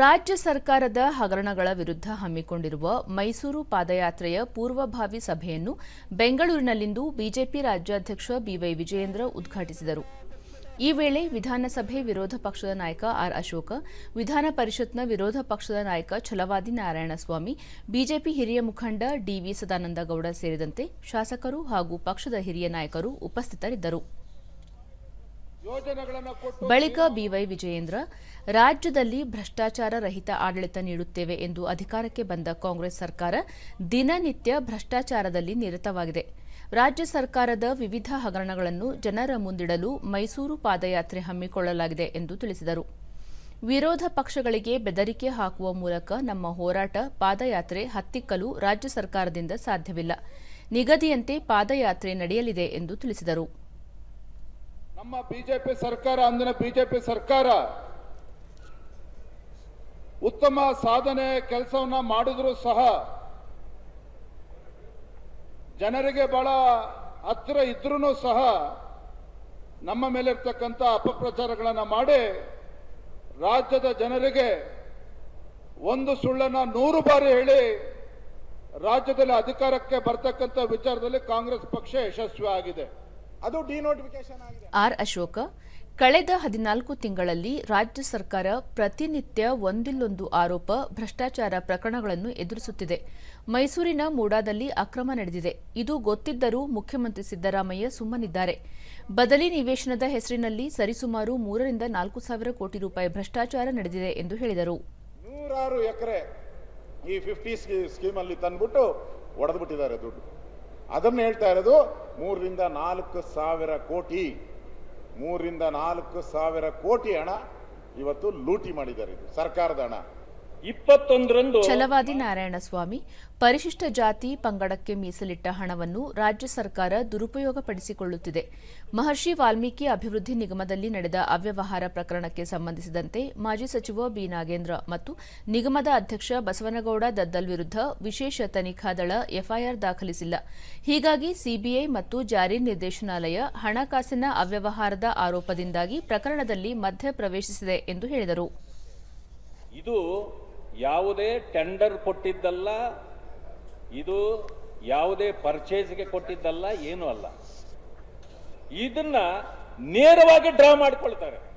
ರಾಜ್ಯ ಸರ್ಕಾರದ ಹಗರಣಗಳ ವಿರುದ್ಧ ಹಮ್ಮಿಕೊಂಡಿರುವ ಮೈಸೂರು ಪಾದಯಾತ್ರೆಯ ಪೂರ್ವಭಾವಿ ಸಭೆಯನ್ನು ಬೆಂಗಳೂರಿನಲ್ಲಿಂದು ಬಿಜೆಪಿ ರಾಜ್ಯಾಧ್ಯಕ್ಷ ಬಿವೈ ವಿಜಯೇಂದ್ರ ಉದ್ಘಾಟಿಸಿದರು. ಈ ವೇಳೆ ವಿಧಾನಸಭೆ ವಿರೋಧ ಪಕ್ಷದ ನಾಯಕ ಆರ್ ಅಶೋಕ, ವಿಧಾನ ಪರಿಷತ್ನ ವಿರೋಧ ಪಕ್ಷದ ನಾಯಕ ಛಲವಾದಿ ನಾರಾಯಣಸ್ವಾಮಿ, ಬಿಜೆಪಿ ಹಿರಿಯ ಮುಖಂಡ ಡಿವಿ ಸದಾನಂದಗೌಡ ಸೇರಿದಂತೆ ಶಾಸಕರು ಹಾಗೂ ಪಕ್ಷದ ಹಿರಿಯ ನಾಯಕರು ಉಪಸ್ಥಿತರಿದ್ದರು. ಬಳಿಕ ಬಿವೈ ವಿಜಯೇಂದ್ರ, ರಾಜ್ಯದಲ್ಲಿ ಭ್ರಷ್ಟಾಚಾರ ರಹಿತ ಆಡಳಿತ ನೀಡುತ್ತೇವೆ ಎಂದು ಅಧಿಕಾರಕ್ಕೆ ಬಂದ ಕಾಂಗ್ರೆಸ್ ಸರ್ಕಾರ ದಿನನಿತ್ಯ ಭ್ರಷ್ಟಾಚಾರದಲ್ಲಿ ನಿರತವಾಗಿದೆ. ರಾಜ್ಯ ಸರ್ಕಾರದ ವಿವಿಧ ಹಗರಣಗಳನ್ನು ಜನರ ಮುಂದಿಡಲು ಮೈಸೂರು ಪಾದಯಾತ್ರೆ ಹಮ್ಮಿಕೊಳ್ಳಲಾಗಿದೆ ಎಂದು ತಿಳಿಸಿದರು. ವಿರೋಧ ಪಕ್ಷಗಳಿಗೆ ಬೆದರಿಕೆ ಹಾಕುವ ಮೂಲಕ ನಮ್ಮ ಹೋರಾಟ, ಪಾದಯಾತ್ರೆ ಹತ್ತಿಕ್ಕಲು ರಾಜ್ಯ ಸರ್ಕಾರದಿಂದ ಸಾಧ್ಯವಿಲ್ಲ. ನಿಗದಿಯಂತೆ ಪಾದಯಾತ್ರೆ ನಡೆಯಲಿದೆ ಎಂದು ತಿಳಿಸಿದರು. ನಮ್ಮ ಬಿಜೆಪಿ ಸರ್ಕಾರ ಅಂದಿನ ಬಿಜೆಪಿ ಸರ್ಕಾರ ಉತ್ತಮ ಸಾಧನೆ ಕೆಲಸವನ್ನ ಮಾಡಿದ್ರು ಸಹ ಜನರಿಗೆ ಬಹಳ ಹತ್ತಿರ ಇದ್ರೂ ಸಹ ನಮ್ಮ ಮೇಲೆ ಅಪಪ್ರಚಾರಗಳನ್ನು ಮಾಡಿ ರಾಜ್ಯದ ಜನರಿಗೆ ಒಂದು ಸುಳ್ಳನ್ನ ನೂರು ಬಾರಿ ಹೇಳಿ ರಾಜ್ಯದಲ್ಲಿ ಅಧಿಕಾರಕ್ಕೆ ಬರ್ತಕ್ಕಂಥ ವಿಚಾರದಲ್ಲಿ ಕಾಂಗ್ರೆಸ್ ಪಕ್ಷ ಯಶಸ್ವಿ ಆಗಿದೆ ಆರ್ ಅಶೋಕ ಕಳೆದ ಹದಿನಾಲ್ಕು ತಿಂಗಳಲ್ಲಿ ರಾಜ್ಯ ಸರ್ಕಾರ ಪ್ರತಿನಿತ್ಯ ಒಂದಿಲ್ಲೊಂದು ಆರೋಪ ಭ್ರಷ್ಟಾಚಾರ ಪ್ರಕರಣಗಳನ್ನು ಎದುರಿಸುತ್ತಿದೆ. ಮೈಸೂರಿನ ಮೂಡಾದಲ್ಲಿ ಅಕ್ರಮ ನಡೆದಿದೆ. ಇದು ಗೊತ್ತಿದ್ದರೂ ಮುಖ್ಯಮಂತ್ರಿ ಸಿದ್ದರಾಮಯ್ಯ ಸುಮ್ಮನಿದ್ದಾರೆ. ಬದಲಿ ನಿವೇಶನದ ಹೆಸರಿನಲ್ಲಿ ಸರಿಸುಮಾರು ಮೂರರಿಂದ ನಾಲ್ಕು ಸಾವಿರ ಕೋಟಿ ರೂಪಾಯಿ ಭ್ರಷ್ಟಾಚಾರ ನಡೆದಿದೆ ಎಂದು ಹೇಳಿದರು. ನೂರಾರು ಎಕರೆ ಈ ಫಿಫ್ಟಿ ಸ್ಕೀಮ್ ಅಲ್ಲಿ ತಂದ್ಬಿಟ್ಟು ಒಡೆದ್ಬಿಟ್ಟಿದ್ದಾರೆ ದುಡ್ಡು. ಅದನ್ನ ಹೇಳ್ತಾ ಇರೋದು ಮೂರರಿಂದ ನಾಲ್ಕು ಸಾವಿರ ಕೋಟಿ, ಮೂರರಿಂದ ನಾಲ್ಕು ಸಾವಿರ ಕೋಟಿ ಹಣ ಇವತ್ತು ಲೂಟಿ ಮಾಡಿದ್ದಾರೆ ಇದು ಸರ್ಕಾರದ ಹಣ. ಇಪ್ಪತ್ತೊಂದರಂದು ಛಲವಾದಿ ನಾರಾಯಣಸ್ವಾಮಿ ಪರಿಶಿಷ್ಟ ಜಾತಿ ಪಂಗಡಕ್ಕೆ ಮೀಸಲಿಟ್ಟ ಹಣವನ್ನು ರಾಜ್ಯ ಸರ್ಕಾರ ದುರುಪಯೋಗಪಡಿಸಿಕೊಳ್ಳುತ್ತಿದೆ. ಮಹರ್ಷಿ ವಾಲ್ಮೀಕಿ ಅಭಿವೃದ್ಧಿ ನಿಗಮದಲ್ಲಿ ನಡೆದ ಅವ್ಯವಹಾರ ಪ್ರಕರಣಕ್ಕೆ ಸಂಬಂಧಿಸಿದಂತೆ ಮಾಜಿ ಸಚಿವ ಬಿ. ನಾಗೇಂದ್ರ ಮತ್ತು ನಿಗಮದ ಅಧ್ಯಕ್ಷ ಬಸವನಗೌಡ ದದ್ದಲ್ ವಿರುದ್ಧ ವಿಶೇಷ ತನಿಖಾ ದಳ ಎಫ್ಐಆರ್ ದಾಖಲಿಸಿಲ್ಲ. ಹೀಗಾಗಿ ಸಿಬಿಐ ಮತ್ತು ಜಾರಿ ನಿರ್ದೇಶನಾಲಯ ಹಣಕಾಸಿನ ಅವ್ಯವಹಾರದ ಆರೋಪದಿಂದಾಗಿ ಪ್ರಕರಣದಲ್ಲಿ ಮಧ್ಯ ಪ್ರವೇಶಿಸಿದೆ ಎಂದು ಹೇಳಿದರು. ಇದು ಯಾವುದೇ ಟೆಂಡರ್ ಕೊಟ್ಟಿದ್ದಲ್ಲ ಇದು ಯಾವುದೇ ಪರ್ಚೇಸ್ಗೆ ಕೊಟ್ಟಿದ್ದಲ್ಲ ಏನೂ ಅಲ್ಲ. ಇದನ್ನ ನೇರವಾಗಿ ಡ್ರಾ ಮಾಡ್ಕೊಳ್ತಾರೆ.